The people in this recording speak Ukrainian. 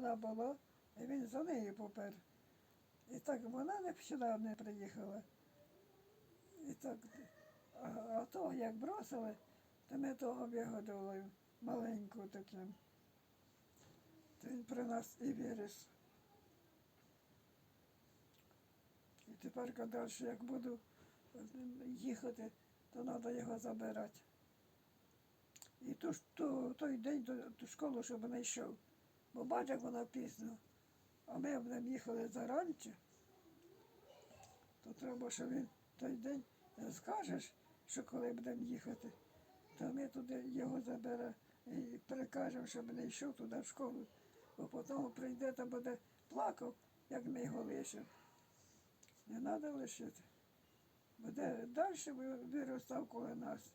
вона була, і він за нею попер. І так вона не сюди не приїхала. І так, а, а того як бросили, то ми того вигодували маленьку таким. То він при нас і виріс. І тепер, далі, як буду їхати, то треба його забирати. І ж- ту, той день ту, ту школу, щоб не йшов. Бо бачив вона пізно. А ми будемо їхали заранче, то треба, щоб він той день е, скажеш, що коли будемо їхати, то ми туди його заберемо і прикажемо, щоб не йшов туди в школу. Бо потім прийде та буде плакав, як ми його лишимо. Не треба лишити. Буде далі ви- виростав коло нас.